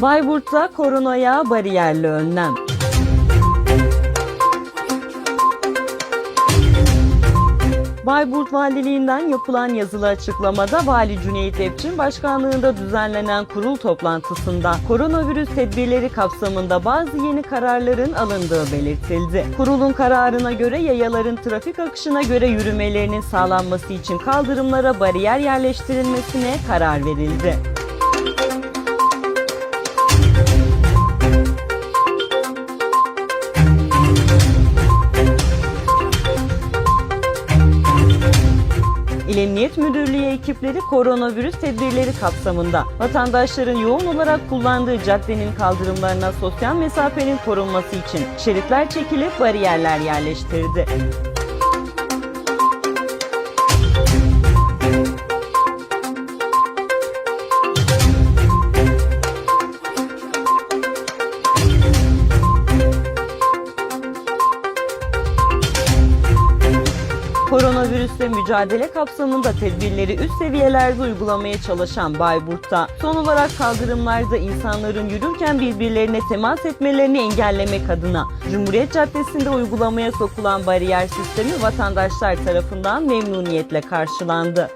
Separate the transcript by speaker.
Speaker 1: Bayburt'ta koronaya bariyerli önlem. Bayburt Valiliğinden yapılan yazılı açıklamada Vali Cüneyt Epçin başkanlığında düzenlenen kurul toplantısında koronavirüs tedbirleri kapsamında bazı yeni kararların alındığı belirtildi. Kurulun kararına göre yayaların trafik akışına göre yürümelerinin sağlanması için kaldırımlara bariyer yerleştirilmesine karar verildi. İl Emniyet Müdürlüğü ekipleri koronavirüs tedbirleri kapsamında vatandaşların yoğun olarak kullandığı caddenin kaldırımlarına sosyal mesafenin korunması için şeritler çekilip bariyerler yerleştirdi. Koronavirüsle mücadele kapsamında tedbirleri üst seviyelerde uygulamaya çalışan Bayburt'ta son olarak kaldırımlarda insanların yürürken birbirlerine temas etmelerini engellemek adına Cumhuriyet Caddesi'nde uygulamaya sokulan bariyer sistemi vatandaşlar tarafından memnuniyetle karşılandı.